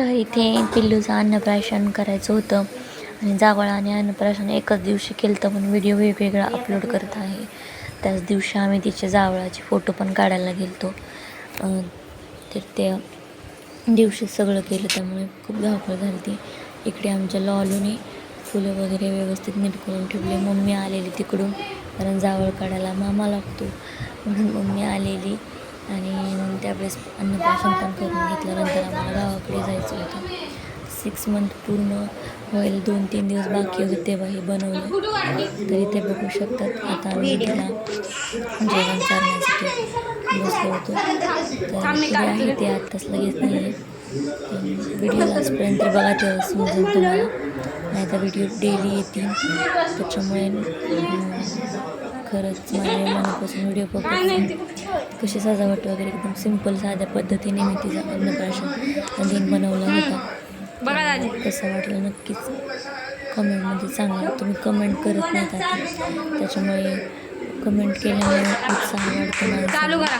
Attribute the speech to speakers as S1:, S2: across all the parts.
S1: तर इथे पिल्लूचं अन्नप्राशन करायचं होतं. आणि जावळ आणि अन्नप्राशन एकच दिवशी केलं तर पण व्हिडिओ वेगवेगळा अपलोड करत आहे. त्याच दिवशी आम्ही तिच्या जावळाचे फोटो पण काढायला गेलतो. तर त्या दिवशी सगळं केलं त्यामुळे खूप धावपळ झाली. ती इकडे आमच्या लॉलूने फुलं वगैरे व्यवस्थित नीट करून ठेवले. मम्मी आलेली तिकडून कारण जावळ काढायला मामा लागतो. म्हणून मम्मी आलेली. आणि मग त्यावेळेस अन्नप्राशन पण करून घेतल्यानंतर आम्हाला गावाकडे जायचं होतं. सिक्स मंथ पूर्ण होईल. दोन तीन दिवस बाकी होते तेव्हा हे बनवलं. तरी ते बघू शकतात. आता आम्ही तिला जेवण चालण्यासाठी बसलो होतो. तर आहे ते. आत्ताच लगेच नाही आहे. व्हिडिओ लास्टपर्यंत बघा तेव्हा समजेल तुम्हाला. नाही तर व्हिडिओ डेली येतील. त्याच्यामुळे खरंच माझ्या मनापासून व्हिडिओ बघत कशी सजावट वगैरे एकदम सिंपल साध्या पद्धतीने मी तिचा अन्नप्राशन दिन बनवला होता. कसं वाटलं नक्कीच कमेंटमध्ये सांगा. तुम्ही कमेंट करत आता त्याच्यामुळे कमेंट केल्यामुळे उत्साह वाढतो
S2: चालू
S1: माझा
S2: करा.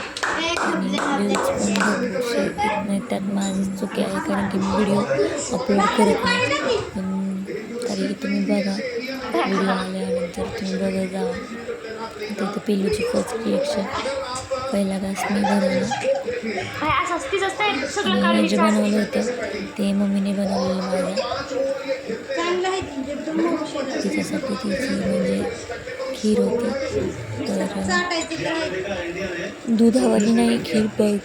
S1: आणि व्ह्यूज पण येत नाहीत. त्यात माझी चुकी आहे कारण की मी व्हिडिओ अपलोड करत नाही. पण तरी तुम्ही बघा. व्हिडिओ आल्यानंतर तुम्ही बघत जा तिथं पिल्लूची फर्स्ट रिएक्शन पहिला घास मी
S2: सगळं
S1: आणि हे जे बनवलं होतं ते मम्मीने बनवलेलं माझ्या तिच्यासाठी तिची म्हणजे खीर होती. तर दुधावाली नाही खीर पण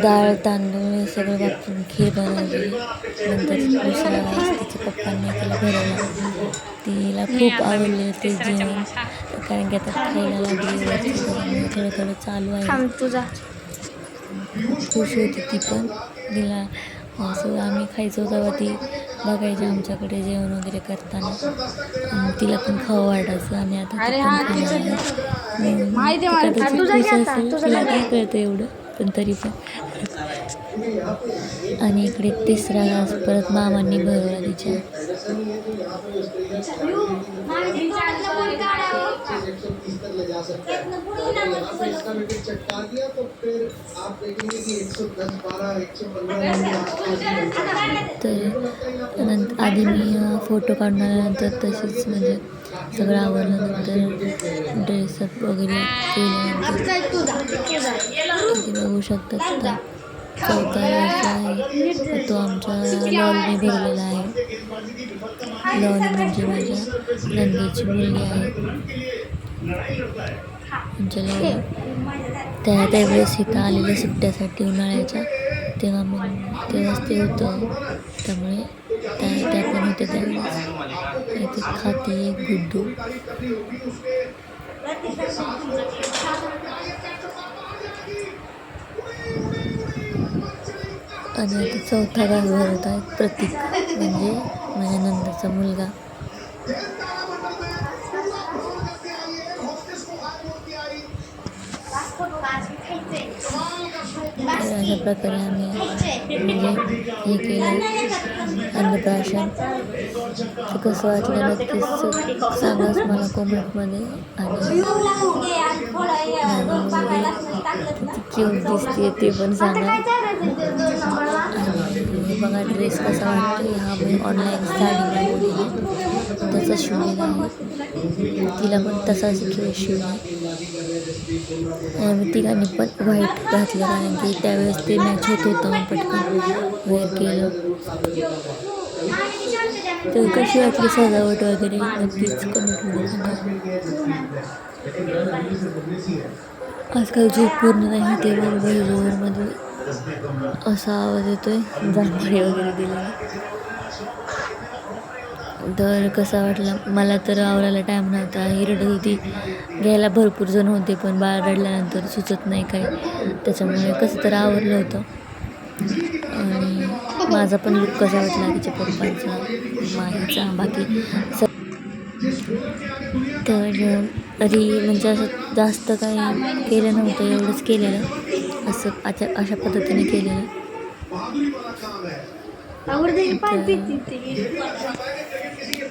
S1: डाळ तांदूळ हे सगळं वापरून खीर बनवली. नंतर दुसऱ्या तिच्या पप्पांनी तिला भरवलं तिला खूप आवडले ते जेवण कारण की आता खायला लागली थोडं थोडं चालू आहे.
S2: तुझा
S1: खुश होती ती पण. तिला असं आम्ही खायचो तेव्हा ती बघायची आमच्याकडे जेवण वगैरे करताना. तिला पण खावं वाटायचं आणि आता. काय कळतं एवढं? पण तरी पण. आणि इकडे तिसरा घास परत मामांनी भरवला तिच्या. तर नंतर आधी मी फोटो काढणार नंतर तशीच म्हणजे सगळं आवडल्यानंतर ड्रेसअप वगैरे केल्यानंतर बघू शकता चौथा असा आहे. तो आमच्या लॉलने भरलेला आहे. लॉल म्हणजे माझ्या नंदेची मुलगी आहे. आमच्या लॉल त्या त्यावेळेस इथं आलेल्या सुट्ट्यासाठी उन्हाळ्याच्या तेव्हा मग तेव्हाच ते होतं. त्यामुळे त्या त्या पण होते त्यावेळेस खाते गुड्डू. आणि आता चौथा घास भरत आहे प्रतीक. म्हणजे माझ्या नंदरचा मुलगा. तर अशा प्रकारे आम्ही म्हणजे हे केलं. अन्नप्राशन. तर कसं वाटलं नक्कीच सांगाच मला कोमेंटमध्ये आणि क्यूट दिसते ते पण सांगा. आणि बघा ड्रेस कसा वाटतो हा मी ऑनलाईन साडी मागवलेली त्याचा शिवलेला आहे. तिला पण तसाच घेऊ शिवला तिघांनी पण व्हाईट घातलं कारण की त्यावेळेस ते मॅच होत होतं पटकन. वेअर केलं. तर कशी वाटली सजावट वगैरे? नक्कीच कमी आजकाल झोप पूर्ण नाही ते बरोबर जोरमध्ये असा आवाज येतोय. जांभळे वगैरे दिलेला. तर कसा वाटला? मला तर आवरायला टाईम नव्हता. ही रडत होती. घ्यायला भरपूर जण होते पण बाळ रडल्यानंतर सुचत नाही काय. त्याच्यामुळे कसं तर आवरलं होतं. आणि माझा पण लुक कसा वाटला तिच्या पप्पांचा? माहीचा बाकी स तर तरी म्हणजे असं जास्त काही केलं नव्हतं एवढंच केलेलं. असं अशा अशा पद्धतीने केलेलं.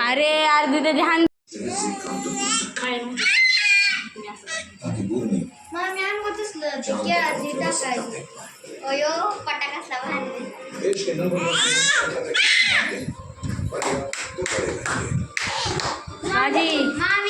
S3: अरे
S4: यार अयो पटाकासला भांडले
S3: माझी
S4: मामी ते ठेवायचं काय काय